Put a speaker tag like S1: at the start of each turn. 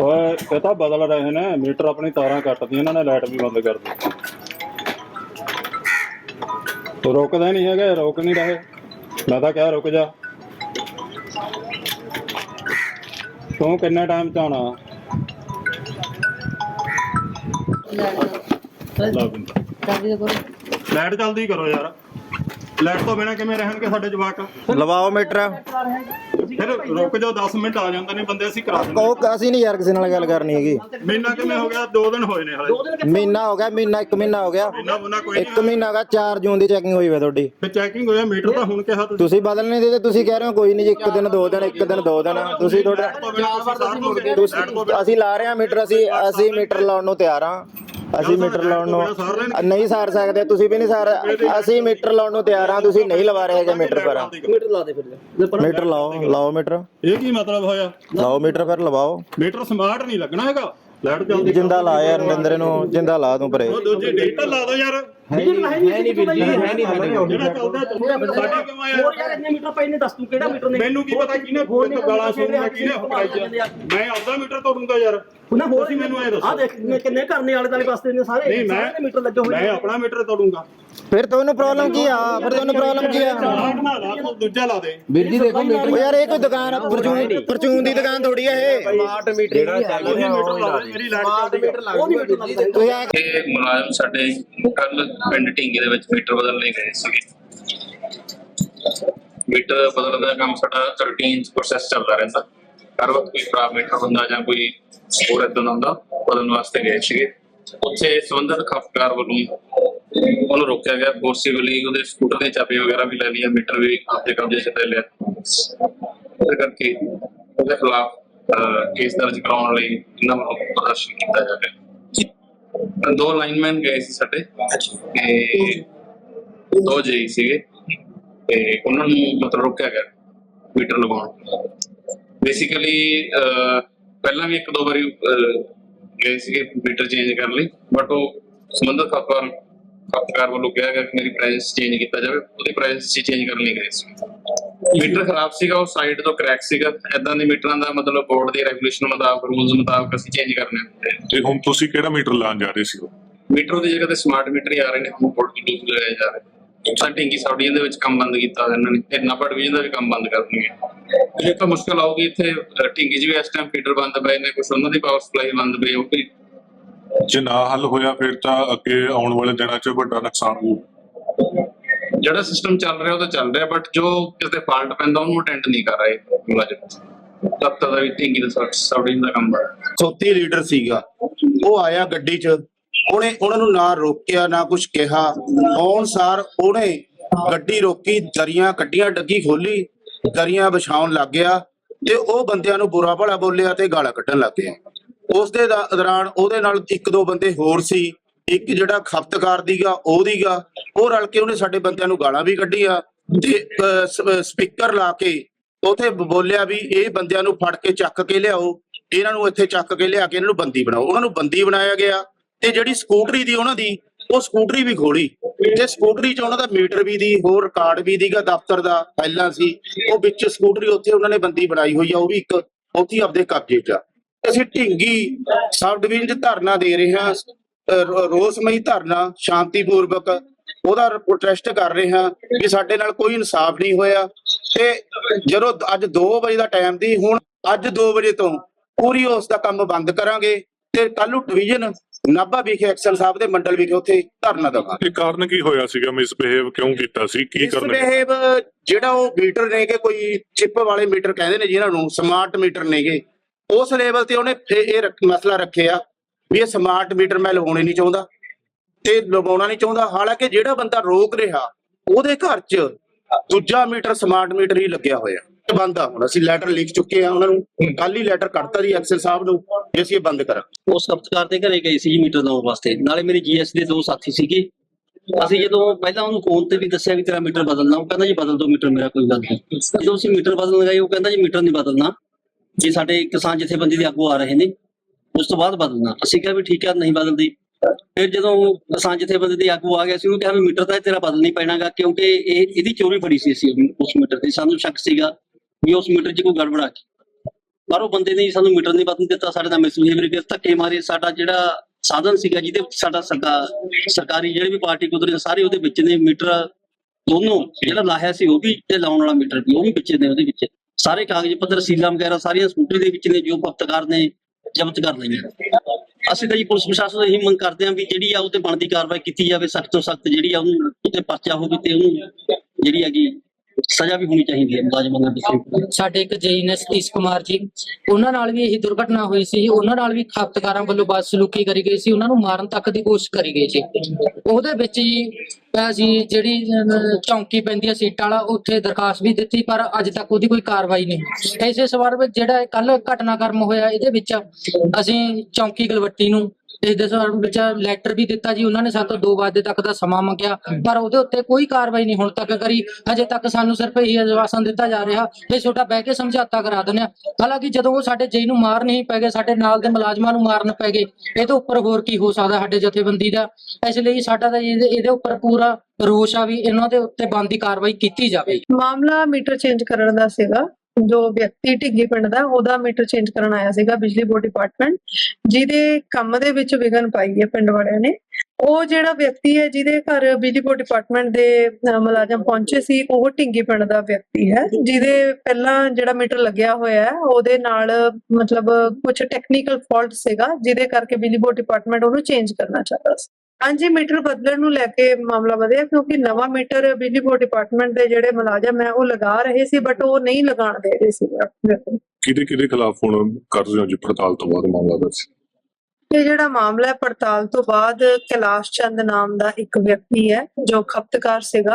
S1: ਓਏ, ਇਹ ਤਾਂ ਬਦਲ ਰਹੇ ਨੇ। ਮੀਟਰ ਆਪਣੀ ਤਾਰਾਂ ਕੱਟਦੀ, ਇਹਨਾਂ ਨੇ ਲਾਈਟ ਵੀ ਬੰਦ ਕਰ ਦਿੱਤੀ। ਤੂੰ ਨਹੀਂ ਹੈਗਾ ਰੁਕ ਨਹੀਂ ਰਹੇ। ਮੈਂ ਤਾਂ ਕਿਹਾ ਰੁਕ ਜਾ। ਤੂੰ ਕਿੰਨੇ ਟਾਈਮ ਚ ਆਉਣਾ? ਲਾਈਟ ਜਲਦੀ ਕਰੋ ਯਾਰ। ਲਾਈਟ ਤੋਂ ਬਿਨਾ ਕਿਵੇਂ ਰਹਿਣਗੇ ਸਾਡੇ ਜਵਾਕ?
S2: ਲਵਾਓ ਮੀਟਰ।
S1: ਫਿਰ ਰੁਕ ਜਾਓ 10 ਮਿੰਟ ਆ ਜਾਂਦੇ ਨੇ ਬੰਦੇ ਅਸੀਂ ਕਰਾ ਦਿੰਦੇ
S2: ਕਹੋ ਅਸੀਂ ਨਹੀਂ ਯਾਰ ਕਿਸੇ ਨਾਲ ਗੱਲ ਕਰਨੀ ਹੈਗੀ।
S1: ਮਹੀਨਾ ਕਿਵੇਂ ਹੋ ਗਿਆ? 2 ਦਿਨ ਹੋਏ ਨੇ ਹਲੇ।
S2: ਮਹੀਨਾ ਹੋ ਗਿਆ ਮਹੀਨਾ ਇੱਕ ਮਹੀਨਾ ਹੋ ਗਿਆ।
S1: ਮਹੀਨਾ ਮੁੰਨਾ ਕੋਈ
S2: ਇੱਕ ਮਹੀਨਾ ਹੋ ਗਿਆ 4 ਜੂਨ ਦੀ ਚੈਕਿੰਗ ਹੋਈ ਵੇ ਤੁਹਾਡੀ।
S1: ਤੇ ਚੈਕਿੰਗ ਹੋਇਆ ਮੀਟਰ ਤਾਂ ਹੁਣ ਕਿਹਾ ਤੁਸੀਂ।
S2: ਤੁਸੀਂ ਬਦਲ ਨਹੀਂ ਦਿੱਤੇ ਤੁਸੀਂ ਕਹਿ ਰਹੇ ਹੋ ਕੋਈ ਨਹੀਂ ਜੀ ਇੱਕ ਦਿਨ ਦੋ ਦਿਨ ਇੱਕ ਦਿਨ ਦੋ ਦਿਨ। ਤੁਸੀਂ ਤੁਹਾਡਾ
S1: ਤੋਂ
S2: ਅਸੀਂ ਲਾ ਰਹੇ ਹਾਂ ਮੀਟਰ ਅਸੀਂ ਅਸੀਂ ਮੀਟਰ ਲਾਉਣ ਨੂੰ ਤਿਆਰ ਹਾਂ। ਅਸੀਂ ਮੀਟਰ ਲਾਉਣ ਨੂੰ ਨਹੀਂ ਸਾਰ ਸਕਦੇ ਤੁਸੀਂ ਵੀ ਨਹੀਂ ਸਾਰ ਅਸੀਂ ਮੀਟਰ ਲਾਉਣ ਨੂੰ ਤਿਆਰ ਹਾਂ ਤੁਸੀਂ ਨਹੀਂ ਲਵਾ ਰਹੇ ਹੈਗੇ ਮੀਟਰ ਪਰ।
S3: ਮੀਟਰ ਲਾ ਦੇ ਫਿਰ
S2: ਮੀਟਰ ਲਾਓ ਲਾਓ ਮੀਟਰ।
S1: ਇਹ ਕੀ ਮਤਲਬ ਹੋਇਆ?
S2: ਲਾਓ ਮੀਟਰ ਫਿਰ ਲਵਾਓ।
S1: ਮੀਟਰ ਸਮਾਰਟ ਨਹੀਂ ਲੱਗਣਾ ਹੈਗਾ। ਲਾਈਟ ਜਲਦੀ
S2: ਜਿੰਦਾ ਲਾ ਯਾਰ ਨਰਿੰਦਰ ਨੂੰ ਜਿੰਦਾ ਲਾ ਤੂੰ ਪਰੇ।
S1: ਉਹ ਦੂਜੀ ਡਿਜੀਟਲ ਲਾ ਦੋ ਯਾਰ।
S3: ਹੈ ਨਹੀਂ ਵੀਰ ਜੀ ਹੈ ਨਹੀਂ ਹੈ ਨਹੀਂ
S1: ਜਿਹੜਾ ਚੱਲਦਾ ਚੱਲਦਾ। ਸਾਡੇ ਕਿਉਂ ਆਇਆ?
S3: ਹੋਰ ਯਾਰ ਇੰਨੇ ਮੀਟਰ ਪਏ ਨੇ ਦੱਸ ਤੂੰ ਕਿਹੜਾ ਮੀਟਰ ਨੇ?
S1: ਮੈਨੂੰ ਕੀ ਪਤਾ ਕਿਹਨੇ ਕੋਈ ਗਾਲਾਂ ਸੁਣਨਾ ਕਿਹਨੇ ਹੁਕਮਾਈ ਮੈਂ ਆਪਦਾ ਮੀਟਰ ਤੋੜੂੰਗਾ ਯਾਰ।
S3: ਉਹਨਾਂ ਹੋਰ
S1: ਤੁਸੀਂ ਮੈਨੂੰ ਇਹ ਦੱਸੋ।
S3: ਆ ਦੇਖ ਕਿੰਨੇ- ਕਰਨੇ ਵਾਲੇ ਵਾਲੇ ਪਾਸੇ ਨੇ ਸਾਰੇ
S1: ਨਹੀਂ
S3: ਸਾਰੇ ਦੇ ਮੀਟਰ ਲੱਗੇ
S1: ਮੈਂ
S3: ਹੋਏ
S1: ਮੈਂ ਆਪਣਾ ਮੀਟਰ ਤੋੜੂੰਗਾ।
S2: ਫਿਰ ਤੁਹਾਨੂੰ ਪ੍ਰੋਬਲਮ ਕੀ ਆ? ਫਿਰ ਤੁਹਾਨੂੰ ਪ੍ਰੋਬਲਮ ਕੀ ਆ?
S1: ਨਾ ਲਾ ਤੂੰ ਦੂਜਾ ਲਾ ਦੇ।
S4: ਵੀਰ ਜੀ ਦੇਖੋ ਮੀਟਰ
S2: ਯਾਰ ਇਹ ਕੋਈ ਦੁਕਾਨ ਪਰਚੂਨ ਪਰਚੂਨ ਦੀ ਦੁਕਾਨ ਥੋੜੀ ਆ ਇਹ।
S4: ਸਮਾਰਟ ਮੀਟਰ ਜਿਹੜਾ
S1: ਉਹੀ ਮੀਟਰ ਲਾ ਦੇ। ਮੇਰੀ ਲਾਈਟ ਚੱਲਦੀ
S3: ਉਹ ਨਹੀਂ ਮੀਟਰ ਲੱਗਦੇ
S2: ਤੁਸੀਂ ਆ
S5: ਇਹ ਮੁਲਾਜ਼ਮ ਸਾਡੇ ਕੱਲ ਪਿੰਡ ਢਿੰਗੇ ਦੇ ਵਿੱਚ ਮੀਟਰ ਬਦਲਣੇ ਗਏ ਸੀਗੇ। ਮੀਟਰ ਬਦਲਣ ਦਾ ਕੰਮ ਸਾਡਾ ਰੂਟੀਨ ਪ੍ਰੋਸੈਸ ਚੱਲਦਾ ਰਹਿੰਦਾ। ਹਰ ਵਕਤ ਕੋਈ ਖਰਾਬ ਮੀਟਰ ਹੁੰਦਾ ਜਾਂ ਕੋਈ ਹੋਰ ਏਦਾਂ ਦਾ ਹੁੰਦਾ, ਬਦਲਣ ਵਾਸਤੇ ਗਏ ਸੀਗੇ। ਉੱਥੇ ਸੰਬੰਧਿਤ ਖਪਤਕਾਰ ਵੱਲੋਂ ਉਹਨੂੰ ਰੋਕਿਆ ਗਿਆ। ਫੋਰਸੀਬਲੀ ਉਹਦੇ ਸਕੂਟਰ ਦੇ ਚਾਬੀ ਵਗੈਰਾ ਵੀ ਲੈ ਲਈਆਂ, ਮੀਟਰ ਵੀ ਆਪਣੇ ਕਬਜ਼ੇ 'ਚ ਲੈ ਲਿਆ। ਉਹਦੇ ਕਰਕੇ ਉਹਦੇ ਖਿਲਾਫ ਕੇਸ ਦਰਜ ਕਰਾਉਣ ਲਈ ਇਹਨਾਂ ਵੱਲੋਂ ਪ੍ਰਦਰਸ਼ਨ ਕੀਤਾ ਜਾ ਰਿਹਾ। ਦੋ ਲਾਈਨਮੈਨ ਗਏ ਸੀ ਸਾਡੇ। ਤੇ ਦੋ ਜਈ ਸੀਗੇ। ਤੇ ਉਹਨਾਂ ਨੂੰ ਮਤਲਬ ਰੋਕਿਆ ਗਿਆ ਮੀਟਰ ਲਗਾਉਣ। ਬੇਸਿਕਲੀ ਪਹਿਲਾਂ ਵੀ ਇੱਕ ਦੋ ਵਾਰੀ ਅਹ, ਗਏ ਸੀਗੇ ਮੀਟਰ ਚੇਂਜ ਕਰਨ ਲਈ। ਬਟ ਉਹ ਸੰਬੰਧਿਤ ਖਪਤਕਾਰ ਖਪਤਕਾਰ ਵੱਲੋਂ ਕਿਹਾ ਗਿਆ ਕਿ ਮੇਰੀ ਪ੍ਰਾਈਸ ਚੇਂਜ ਕੀਤਾ ਜਾਵੇ ਉਹਦੀ ਪ੍ਰਾਈਸ ਚੇਂਜ ਕਰਨ ਲਈ ਗਏ ਸੀ। ਮੀਟਰ ਖਰਾਬ ਸੀਗਾ ਉਹ ਸਾਈਡ ਤੋਂ ਕ੍ਰੈਕ ਸੀਗਾ। ਐਦਾਂ ਦੇ ਮੀਟਰਾਂ ਦਾ ਮਤਲਬ ਬੋਰਡ ਦੀ ਰੈਗੂਲੇਸ਼ਨ ਮੁਤਾਬਕ ਰੂਲਸ ਮੁਤਾਬਕ ਅਸੀਂ ਚੇਂਜ ਕਰਨੇ ਹੁੰਦੇ ਆ
S6: ਤੇ ਹੁਣ ਤੁਸੀਂ ਕਿਹੜਾ ਮੀਟਰ ਲਾਉਣ ਜਾ ਰਹੇ ਸੀ
S5: ਮੀਟਰ ਦੀ ਜਗ੍ਹਾ ਤੇ ਸਮਾਰਟ ਮੀਟਰ ਹੀ ਆ ਰਹੇ ਨੇ ਹੁਣ ਪੋਰਟ ਵੀ ਦੂਸਰੇ ਲਗਾਏ ਜਾ ਰਹੇ ਸੈਟਿੰਗ ਕੀ ਸਾਊਡੀਆਂ ਦੇ ਵਿੱਚ ਕੰਮ ਬੰਦ ਕੀਤਾ ਹੋਇਆ ਇਹਨਾਂ ਨੇ ਤੇ ਨਾਪਾ ਡਿਵੀਜ਼ਨ ਦਾ ਵੀ ਕੰਮ ਬੰਦ ਕਰ ਦੇਣਗੇ ਇਹ ਤਾਂ ਮੁਸ਼ਕਲ ਆਊਗੀ ਇੱਥੇ ਅਹ, ਢਿੰਗੀ 'ਚ ਵੀ ਇਸ ਟਾਈਮ ਫੀਡਰ ਬੰਦ ਪਏ ਨੇ ਕੁਝ ਉਹਨਾਂ ਦੀ ਪਾਵਰ ਸਪਲਾਈ ਬੰਦ ਪਈ ਉਹ ਵੀ
S6: ਜੇ ਨਾ ਹੱਲ ਹੋਇਆ ਫਿਰ ਤਾਂ ਅੱਗੇ ਆਉਣ ਵਾਲੇ ਦਿਨਾਂ 'ਚ ਵੱਡਾ ਨੁਕਸਾਨ ਹੋਊ।
S5: ਜਿਹੜਾ ਸਿਸਟਮ ਚੱਲ ਰਿਹਾ ਉਹ ਤਾਂ ਚੱਲ ਰਿਹਾ ਬਟ ਜੋ ਕਿਤੇ ਫਾਲਟ ਪੈਂਦਾ ਉਹਨੂੰ ਅਟੈਂਡ ਨਹੀਂ ਕਰ ਰਹੇ ਮੁਲਾਜ਼ਮ। ਦਫ਼ਤਰ ਦਾ ਵੀ ਢਿੰਗੀ ਦਾ ਸਾਊਡੀਆਂ ਦਾ ਕੰਮ ਹੈ
S7: ਸੌਤੀ ਲੀਡਰ ਸੀਗਾ। ਉਹ ਆਇਆ ਗੱਡੀ 'ਚ। ਉਹਨੇ ਉਹਨਾਂ ਨੂੰ ਨਾ ਰੋਕਿਆ ਨਾ ਕੁਝ ਕਿਹਾ। ਆਉਣ ਸਾਰ ਉਹਨੇ ਗੱਡੀ ਰੋਕੀ ਦਰੀਆਂ ਕੱਢੀਆਂ ਡੱਗੀ ਖੋਲੀ ਦਰੀਆਂ ਵਿਛਾਉਣ ਲੱਗ ਗਿਆ ਤੇ ਉਹ ਬੰਦਿਆਂ ਨੂੰ ਬੁਰਾ ਭਲਾ ਬੋਲਿਆ ਤੇ ਗਾਲਾਂ ਕੱਢਣ ਲੱਗ ਗਿਆ। ਉਸ ਦੇ ਦੌਰਾਨ ਉਹਦੇ ਨਾਲ ਇੱਕ ਦੋ ਬੰਦੇ ਹੋਰ ਸੀ। ਇੱਕ ਜਿਹੜਾ ਖਪਤਕਾਰ ਦੀਗਾ, ਉਹ ਦੀਗਾ। ਉਹ ਰਲ ਕੇ ਉਹਨੇ ਸਾਡੇ ਬੰਦਿਆਂ ਨੂੰ ਗਾਲਾਂ ਵੀ ਕੱਢੀਆਂ ਤੇ ਸਪੀਕਰ ਲਾ ਕੇ ਉਥੇ ਬੋਲਿਆ ਵੀ ਇਹ ਬੰਦਿਆਂ ਨੂੰ ਫੜ ਕੇ ਚੱਕ ਕੇ ਲਿਆਓ। ਇਹਨਾਂ ਨੂੰ ਇੱਥੇ ਚੱਕ ਕੇ ਲਿਆ ਕੇ ਇਹਨਾਂ ਨੂੰ ਬੰਦੀ ਬਣਾਓ। ਉਹਨਾਂ ਨੂੰ ਬੰਦੀ ਬਣਾਇਆ ਗਿਆ ਤੇ ਜਿਹੜੀ ਸਕੂਟਰੀ ਦੀ ਉਹਨਾਂ ਦੀ, ਉਹ ਸਕੂਟਰੀ ਵੀ ਖੋਲੀ। ਤੇ ਸਕੂਟਰੀ 'ਚ ਉਹਨਾਂ ਦਾ ਮੀਟਰ ਵੀ ਦੀ, ਹੋਰ ਰਿਕਾਰਡ ਵੀ ਦੀਗਾ ਦਫ਼ਤਰ ਦਾ ਪਹਿਲਾਂ ਸੀ, ਉਹ ਵਿੱਚ ਸਕੂਟਰੀ ਉੱਥੇ ਉਹਨਾਂ ਨੇ ਬੰਦੀ ਬਣਾਈ ਹੋਈ ਆ, ਉਹ ਵੀ ਇੱਕ, ਉੱਥੇ ਆਪਦੇ ਕਬਜ਼ੇ 'ਚ ਆ। ਅਸੀਂ ਢਿੰਗੀ ਸਬ ਡਿਵੀਜ਼ਨ 'ਚ ਧਰਨਾ ਦੇ ਰਹੇ ਹਾਂ ਰੋਸਮਈ ਧਰਨਾ ਸ਼ਾਂਤੀਪੂਰਵਕ ਉਹਦਾ ਪ੍ਰੋਟੈਸਟ ਕਰ ਰਹੇ ਹਾਂ ਕਿ ਸਾਡੇ ਨਾਲ ਕੋਈ ਇਨਸਾਫ ਨਹੀਂ ਹੋਇਆ ਤੇ ਜਦੋਂ ਅੱਜ 2 ਵਜੇ ਦਾ ਟਾਈਮ ਦੀ ਹੁਣ ਅੱਜ 2 ਵਜੇ ਤੋਂ ਪੂਰੀ ਉਸ ਦਾ ਕੰਮ ਬੰਦ ਕਰਾਂਗੇ ਤੇ ਕੱਲ ਨੂੰ ਡਿਵੀਜ਼ਨ ਨਾਭਾ ਵਿਖੇ ਐਕਸਲ ਸਾਹਿਬ ਦੇ ਮੰਡਲ ਵਿਖੇ ਉੱਥੇ ਧਰਨਾ ਦੇਵਾਂਗੇ।
S6: ਇਹ ਕਾਰਨ ਕੀ ਹੋਇਆ ਸੀਗਾ? ਮਿਸਬਿਹੇਵ ਕਿਉਂ ਕੀਤਾ ਸੀ? ਕੀ ਕਰਨਾ?
S7: ਮਿਸਬਿਹੇਵ ਜਿਹੜਾ ਉਹ ਮੀਟਰ ਨੇਗੇ ਕੋਈ ਚਿਪ ਵਾਲੇ ਮੀਟਰ ਕਹਿੰਦੇ ਨੇ ਜਿਹਨਾਂ ਨੂੰ ਸਮਾਰਟ ਮੀਟਰ ਨੇਗੇ ਉਸ ਲੈਵਲ ਤੇ ਉਹਨੇ ਫੇ- ਇਹ ਮਸਲਾ ਰੱਖਿਆ ਵੀ ਇਹ ਸਮਾਰਟ ਮੀਟਰ ਮੈਂ ਲਵਾਉਣੇ ਨਹੀਂ ਚਾਹੁੰਦਾ ਤੇ ਲਵਾਉਣਾ ਨਹੀਂ ਚਾਹੁੰਦਾ। ਹਾਲਾਂਕਿ ਜਿਹੜਾ ਬੰਦਾ ਰੋਕ ਰਿਹਾ, ਉਹਦੇ ਘਰ 'ਚ ਦੂਜਾ ਮੀਟਰ ਸਮਾਰਟ ਮੀਟਰ ਹੀ ਲੱਗਿਆ ਹੋਇਆ। ਬੰਦ ਆ ਹੁਣ, ਅਸੀਂ ਲੈਟਰ ਲਿਖ ਚੁੱਕੇ ਆ ਉਹਨਾਂ ਨੂੰ। ਕੱਲ ਹੀ ਲੈਟਰ ਕੱਢਤਾ ਜੀ ਐਕਸਲ ਸਾਹਿਬ ਨੂੰ ਵੀ ਅਸੀਂ ਇਹ ਬੰਦ ਕਰਾਂ
S3: ਉਹ ਸਬਤਕਾਰ ਦੇ ਘਰੇ ਗਏ ਸੀ ਜੀ ਮੀਟਰ ਲਾਉਣ ਵਾਸਤੇ। ਨਾਲੇ ਮੇਰੇ ਜੀਐਸ ਦੇ ਦੋ ਸਾਥੀ ਸੀਗੇ। ਅਸੀਂ ਜਦੋਂ ਪਹਿਲਾਂ ਉਹਨੂੰ ਫੋਨ ਤੇ ਵੀ ਦੱਸਿਆ ਵੀ ਤੇਰਾ ਮੀਟਰ ਬਦਲਣਾ, ਉਹ ਕਹਿੰਦਾ ਜੀ ਬਦਲ ਦੋ ਮੀਟਰ ਮੇਰਾ ਕੋਈ ਗੱਲ ਨਹੀਂ। ਜਦੋਂ ਅਸੀਂ ਮੀਟਰ ਬਦਲਣ ਗਏ, ਉਹ ਕਹਿੰਦਾ ਜੀ ਮੀਟਰ ਨਹੀਂ ਬਦਲਣਾ। ਜੀ ਸਾਡੇ ਕਿਸਾਨ ਜਥੇਬੰਦੀ ਦੇ ਆਗੂ ਆ ਰਹੇ ਨੇ, ਉਸ ਤੋਂ ਬਾਅਦ ਬਦਲਣਾ। ਅਸੀਂ ਕਿਹਾ ਵੀ ਠੀਕ ਹੈ ਨਹੀਂ ਬਦਲਦੀ। ਫਿਰ ਜਦੋਂ ਕਿਸਾਨ ਜਥੇਬੰਦੀ ਦੇ ਆਗੂ ਆ ਗਿਆ ਸੀ ਉਹਨੂੰ ਕਿਹਾ ਵੀ ਮੀਟਰ ਤਾਂ ਤੇਰਾ ਬਦਲ ਨਹੀਂ ਪੈਣਾਗਾ, ਕਿਉਂਕਿ ਇਹ, ਇਹਦੀ ਚੋਰੀ ਫੜੀ ਸੀ ਅਸੀਂ ਉਸ ਮੀਟਰ ਤੇ ਸਾਨੂੰ ਸ਼ੱਕ ਸੀਗਾ ਵੀ ਉਸ ਮੀਟਰ 'ਚ ਕੋਈ ਗੜਬੜ ਆ ਗਈ ਪਰ ਉਹ ਬੰਦੇ ਨੇ ਸਾਨੂੰ ਮੀਟਰ ਨਹੀਂ ਬਦਲ ਦਿੱਤਾ, ਸਾਡੇ ਦਾ ਮਿਸਬਿਹੇਵੀਅਰ ਕੀਤਾ, ਧੱਕੇ ਮਾਰੇ। ਸਾਡਾ ਜਿਹੜਾ ਸਾਧਨ ਸੀਗਾ, ਜਿਹਦੇ ਵਿੱਚ ਸਾਡਾ ਸਰਕਾਰ ਸਰਕਾਰੀ ਜਿਹੜੀ ਵੀ ਪਾਰਟੀ ਕੁਦਰੇ ਸਾਰੇ ਉਹਦੇ ਵਿੱਚ ਨੇ ਮੀਟਰ। ਦੋਨੋਂ ਜਿਹੜਾ ਲਾਹਿਆ ਸੀ, ਉਹ ਵੀ ਤੇ ਲਾਉਣ ਵਾਲਾ ਮੀਟਰ ਵੀ, ਉਹ ਵੀ ਵਿੱਚ ਨੇ ਉਹਦੇ ਵਿੱਚ। ਸਾਰੇ ਕਾਗਜ਼ ਪੱਤਰ, ਸੀਲਾਂ ਵਗੈਰਾ ਸਾਰੀਆਂ ਸਕੂਟਰੀ ਦੇ ਵਿੱਚ ਨੇ ਜੋ ਪੱਤਰਕਾਰ ਨੇ ਜ਼ਬਤ ਕਰ ਲਈਆਂ। ਅਸੀਂ ਤਾਂ ਜੀ ਪੁਲਿਸ ਪ੍ਰਸ਼ਾਸਨ ਤੋਂ ਇਹੀ ਮੰਗ ਕਰਦੇ ਹਾਂ ਵੀ ਜਿਹੜੀ ਆ ਉਹ ਬਣਦੀ ਕਾਰਵਾਈ ਕੀਤੀ ਜਾਵੇ, ਸਖਤ ਤੋਂ ਸਖਤ ਜਿਹੜੀ ਆ ਉਹਨੂੰ ਉੱਤੇ ਪਰਚਾ ਹੋਵੇ ਤੇ ਉਹਨੂੰ ਜਿਹੜੀ ਹੈਗੀ ਸਜ਼ਾ ਵੀ ਹੋਣੀ ਚਾਹੀਦੀ ਹੈ ਮੁਲਾਜ਼ਮਾਂ ਦੇ
S4: ਸਾਡੇ ਇੱਕ ਜਈ ਨੇ ਸਤੀਸ਼ ਕੁਮਾਰ ਜੀ, ਉਹਨਾਂ ਨਾਲ ਵੀ ਇਹੀ ਦੁਰਘਟਨਾ ਹੋਈ ਸੀ, ਉਹਨਾਂ ਨਾਲ ਵੀ ਖਪਤਕਾਰਾਂ ਵੱਲੋਂ ਬਦਸਲੂਕੀ ਕਰੀ ਗਈ ਸੀ, ਉਹਨਾਂ ਨੂੰ ਮਾਰਨ ਤੱਕ ਦੀ ਕੋਸ਼ਿਸ਼ ਕਰੀ ਗਈ ਸੀ। ਉਹਦੇ ਵਿੱਚ ਜੀ ਅਸੀਂ ਜਿਹੜੀ ਅਹ, ਚੌਂਕੀ ਪੈਂਦੀ ਹੈ ਸੀਟਾਂ ਵਾਲਾ ਉੱਥੇ ਦਰਖਾਸਤ ਵੀ ਦਿੱਤੀ ਪਰ ਅੱਜ ਤੱਕ ਉਹਦੀ ਕੋਈ ਕਾਰਵਾਈ ਨਹੀਂ। ਇਸੇ ਸਵਾਰ ਵਿੱਚ ਜਿਹੜਾ ਕੱਲ ਘਟਨਾਕ੍ਰਮ ਹੋਇਆ ਇਹਦੇ ਵਿੱਚ ਅਸੀਂ ਚੌਂਕੀ ਗਲਵੱਟੀ ਨੂੰ ਇਸ ਦੇ ਸਵਾਰ ਵਿੱਚ ਲੈਟਰ ਵੀ ਦਿੱਤਾ ਜੀ, ਉਹਨਾਂ ਨੇ ਸਾਤੋਂ 2 ਵਜੇ ਤੱਕ ਦਾ ਸਮਾਂ ਮੰਗਿਆ, ਪਰ ਉਹਦੇ ਉੱਤੇ ਕੋਈ ਕਾਰਵਾਈ ਨਹੀਂ ਹੁਣ ਤੱਕ ਕਰੀ। ਅਜੇ ਤੱਕ ਸਾਨੂੰ ਸਿਰਫ ਇਹੀ ਆਸ਼ਵਾਸਨ ਦਿੱਤਾ ਜਾ ਰਿਹਾ ਇਹ ਛੋਟਾ ਬਹਿ ਕੇ ਸਮਝੌਤਾ ਕਰਾ ਦਿੰਦੇ ਆ ਹਾਲਾਂਕਿ ਜਦੋਂ ਉਹ ਸਾਡੇ ਜਈ ਨੂੰ ਮਾਰ ਨਹੀਂ ਪੈ ਗਏ, ਸਾਡੇ ਨਾਲ ਦੇ ਮੁਲਾਜ਼ਮਾਂ ਨੂੰ ਮਾਰਨ ਪੈ ਗਏ ਇਹ ਤੋਂ ਉੱਪਰ ਹੋਰ ਕੀ ਹੋ ਸਕਦਾ ਸਾਡੇ ਜਥੇਬੰਦੀ ਦਾ? ਇਸ ਲਈ ਸਾਡਾ ਤਾਂ ਇਹਦੇ ਉੱਪਰ ਪੂਰਾ ਰੋਸ਼ ਆ ਵੀ ਇਹਨਾਂ ਦੇ ਉੱਤੇ ਬਣਦੀ ਕਾਰਵਾਈ ਕੀਤੀ ਜਾਵੇ।
S8: ਮਾਮਲਾ ਮੀਟਰ ਚੇਂਜ ਕਰਨ ਦਾ ਸੀਗਾ। ਜੋ ਵਿਅਕਤੀ ਢਿੱਗੀ ਪਿੰਡ ਦਾ, ਉਹਦਾ ਮੀਟਰ ਚੇਂਜ ਕਰਨ ਆਇਆ ਸੀਗਾ ਬਿਜਲੀ ਬੋਰਡ ਡਿਪਾਰਟਮੈਂਟ ਜਿਹਦੇ ਕੰਮ ਦੇ ਵਿੱਚ ਵਿਘਨ ਪਾਈ ਹੈ ਪਿੰਡ ਵਾਲਿਆਂ ਨੇ। ਉਹ ਜਿਹੜਾ ਵਿਅਕਤੀ ਹੈ, ਜਿਹਦੇ ਘਰ ਬਿਜਲੀ ਬੋਰਡ ਡਿਪਾਰਟਮੈਂਟ ਦੇ ਮੁਲਾਜ਼ਮ ਪਹੁੰਚੇ ਸੀ, ਉਹ ਢਿੰਗੀ ਪਿੰਡ ਦਾ ਵਿਅਕਤੀ ਹੈ, ਜਿਹਦੇ ਪਹਿਲਾਂ ਜਿਹੜਾ ਮੀਟਰ ਲੱਗਿਆ ਹੋਇਆ ਹੈ, ਉਹਦੇ ਨਾਲ ਮਤਲਬ ਕੁਝ ਟੈਕਨੀਕਲ ਫਾਲਟ ਸੀਗਾ, ਜਿਹਦੇ ਕਰਕੇ ਬਿਜਲੀ ਬੋਰਡ ਡਿਪਾਰਟਮੈਂਟ ਉਹਨੂੰ ਚੇਂਜ ਕਰਨਾ ਚਾਹਤਾ ਸੀ। ਹਾਂਜੀ ਮੀਟਰ ਬਦਲਣ ਨੂੰ ਲੈ ਕੇ ਮਾਮਲਾ ਵਧਿਆ ਕਿਉਂਕਿ ਨਵਾਂ ਮੀਟਰ ਬਿਜਲੀ ਬੋਰਡ ਡਿਪਾਰਟਮੈਂਟ ਦੇ ਜਿਹੜੇ ਮੁਲਾਜ਼ਮ ਹੈ ਉਹ ਲਗਾ ਰਹੇ ਸੀ ਬਟ ਉਹ ਨਹੀਂ ਲਗਾਉਣ ਦੇ ਰਹੇ ਸੀ।
S6: ਕਿਹਦੇ ਕਿਹਦੇ ਖਿਲਾਫ ਹੁਣ ਕਰ ਰਹੇ ਹੋ ਜੀ ਪੜਤਾਲ ਤੋਂ ਬਾਅਦ ਮਾਮਲਾ ਦਰਜ?
S8: ਇਹ ਜਿਹੜਾ ਮਾਮਲਾ ਹੈ ਪੜਤਾਲ ਤੋਂ ਬਾਅਦ ਕੈਲਾਸ਼ ਚੰਦ ਨਾਮ ਦਾ ਇੱਕ ਵਿਅਕਤੀ ਹੈ ਜੋ ਖਪਤਕਾਰ ਸੀਗਾ।